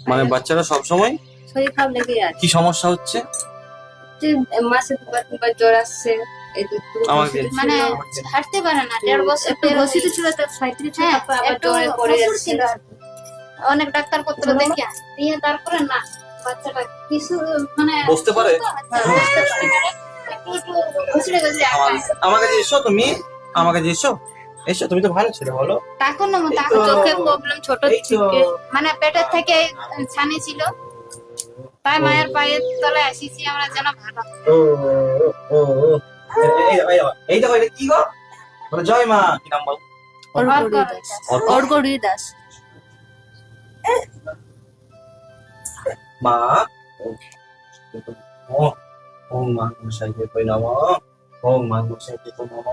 মানে বাচ্চারা সব সময় শরীর খারাপ লেগে আছে কি সমস্যা হচ্ছে যে মাসে দুবার দুবার জ্বর আসছে মানে হাঁটতে পারে না দেড় বছর বসিতে ছিল তো সাঁত্রিশ হ্যাঁ আবার জ্বরে পড়ে যাচ্ছে ছিল আর কি। অনেক ডাক্তার দিয়ে তারপরে না বাচ্চাটা কিছু মানে বসতে পারে? হ্যাঁ। আমার কাছে এসো তুমি আমার কাছে এসো এসো তুমি তো ভালো ছেলে বলো তখন না তখন চোখে প্রবলেম ছোট থেকে মানে পেটের থেকে ছানি ছিল তাই মায়ের পায়ের তলে আসিছি আমরা যেন ভালো ও ও ও এই- দেখো এটা কি গো বলে জয় মা কি নাম বল অর্ক? অর্গরি দাস মা ও ও মা মশাইকে কই নাম ও মা মশাইকে কই নাম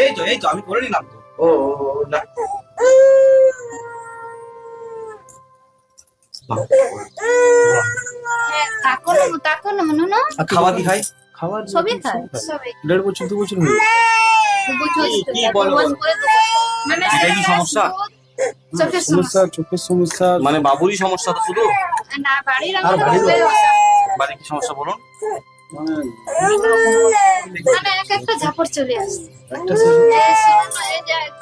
এই তো এই তো আমি করে নিলাম তো। ও না। খাওয়া কি সবই খায় দেড় বছর দু বছর। মানে সমস্যা? চোখের সমস্যা সমস্যা। চোখের সমস্যা। মানে বাবুরই সমস্যা তো শুধু? না বাড়ির আর বাড়ির বাড়ির কি সমস্যা বলুন? মানে মানে এক একটা ঝাপড় চলে আসছে।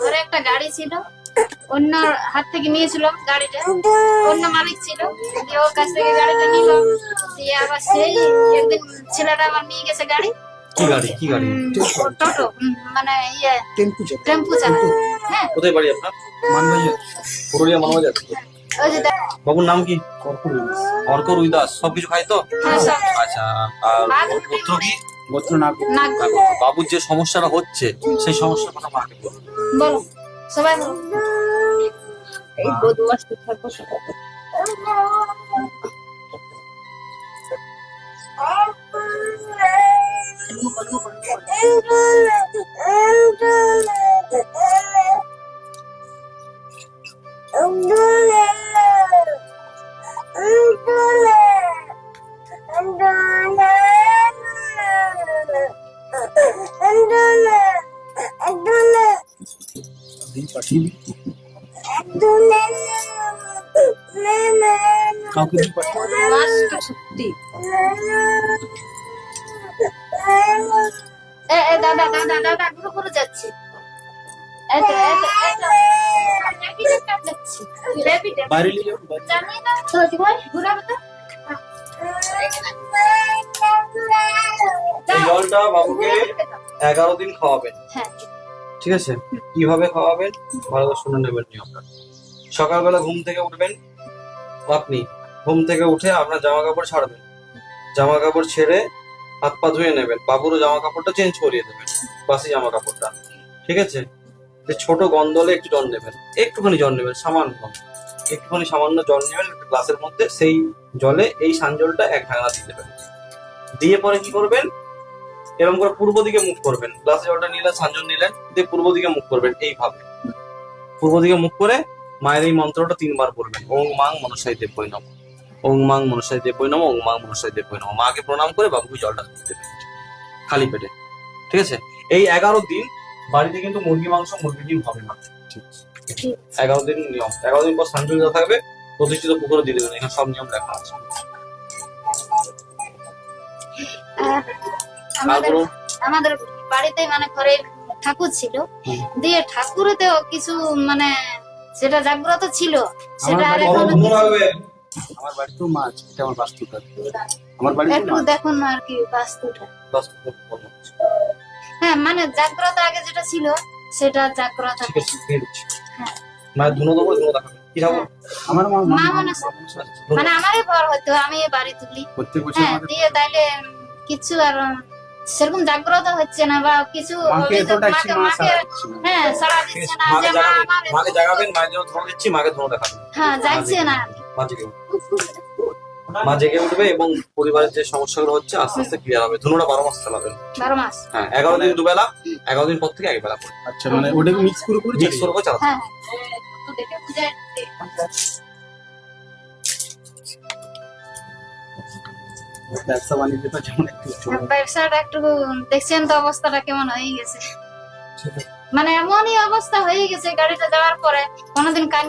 ঘরে একটা গাড়ি ছিল অন্য হাত থেকে নিয়েছিল গাড়িটা অন্য মালিক ছিল দিয়ে ওর কাছ থেকে গাড়িটা নিল দিয়ে আবার সেই একদিন ছেলেটা আবার নিয়ে গেছে গাড়ি। কি গাড়ি? কি গাড়ি? উম, টোটো মানে ইয়ে টেম্পু চাপা টেম্পু চালায়। হ্যাঁ। কোথায় বাড়ি আপনার? মানবাজার। পুরুলিয়া মানবাজার বাবুর নাম কি? অর্ক রুইদাস সবকিছু খাই তো? হ্যাঁ, আচ্ছা আর পুত্র কি? বাবুর যে সমস্যাটা হচ্ছে সেই সমস্যার কথা মাকে বলুন বলো সবাই বলো। এই বদমাস তো থাকব দিন কাউকে সত্যি দাদা দাদা দাদা ঘুরে ঘুরে যাচ্ছে। বাইরে নিয়ে যাও জানি না, তো তো? জলটা বাবুকে এগারো দিন খাওয়াবেন। হ্যাঁ। ঠিক আছে? কীভাবে খাওয়াবেন? ভালো করে শুনে নেবেন নিয়মটা। সকালবেলা ঘুম থেকে উঠবেন। আপনি ঘুম থেকে উঠে আপনার জামা কাপড় ছাড়বেন। জামা কাপড় ছেড়ে হাত পা ধুয়ে নেবেন। বাবুরও জামা কাপড়টা চেঞ্জ করিয়ে দেবেন বাসি জামা কাপড়টা ঠিক আছে? যে ছোট গন্ধলে একটু জল নেবেন। একটুখানি জল নেবেন সামান্য একটুখানি সামান্য জল নেবেন একটা গ্লাসের মধ্যে সেই জলে এই সানজলটা এক ঢাকনা দিয়ে দেবেন। দিয়ে পরে কি করবেন? এরকম করে পূর্ব দিকে মুখ করবেন। গ্লাসে জলটা নিলেন সানজন নিলেন দিয়ে পূর্ব দিকে মুখ করবেন এইভাবে। পূর্ব দিকে মুখ করে মায়ের এই মন্ত্রটা তিনবার পড়বেন ওং মাং মনসাই দেবই নম। ওং মাং মনসাই দেবই নম ওং মাং মনসাই দেবই নম। মাকে প্রণাম করে বাবুকে জলটা দেবেন খালি পেটে। ঠিক আছে? এই এগারো দিন বাড়িতে কিন্তু মুরগি মাংস মুরগি ডিম হবে না। এগারো দিন নিয়ম। এগারো দিন পর সানজলিতা থাকবে প্রতিষ্ঠিত পুকুরে দিয়ে দেবেন এখানে সব নিয়ম লেখা আছে। আমাদের আমাদের বাড়িতে মানে ঘরে ঠাকুর ছিল। দিয়ে ঠাকুরেতেও কিছু মানে সেটা জাগ্রত ছিল। সেটা আর এখন আমার বাড়িতেও মাছ এটা আমার বাস্তুটা। আমার বাড়িতে একটু দেখুন আর কি বাস্তুটা। হ্যাঁ মানে জাগ্রত আগে যেটা ছিল সেটা জাগ্রত হ্যাঁ। মায়ের ধুনো দেবো ধুনো দেখাবে আমার মা মা- মানে আমারই ভর হতো আমি বাড়ি তুলি। হ্যাঁ দিয়ে তাইলে কিছু আর সেরকম জাগ্রত হচ্ছে না বা কিছু হ্যাঁ সারা দিচ্ছে না যে মা আমার মাকে জাগাবেন মায়ের জন্য দিচ্ছি মাকে দেখাবেন। হ্যাঁ যাচ্ছে না। মা জেগে উঠবে। মা জেগে উঠবে এবং পরিবারের যে সমস্যাগুলো হচ্ছে আস্তে আস্তে ক্লিয়ার হবে। ধুনোটা বারো মাস চালাবেন বারো মাস। হ্যাঁ এগারো দিন দুবেলা এগারো দিন পর থেকে একবেলা করে। আচ্ছা মানে ওটাকে মিক্স করে করে মিক্স করে করে চালাতে হ্যাঁ। ব্যবসা বাণিজ্য তো যেমন একটু ব্যবসাটা একটু দেখছেন তো অবস্থাটা কেমন হয়ে গেছে? মানে এমনই অবস্থা হয়ে গেছে গাড়িটা যাওয়ার পরে কোনোদিন কান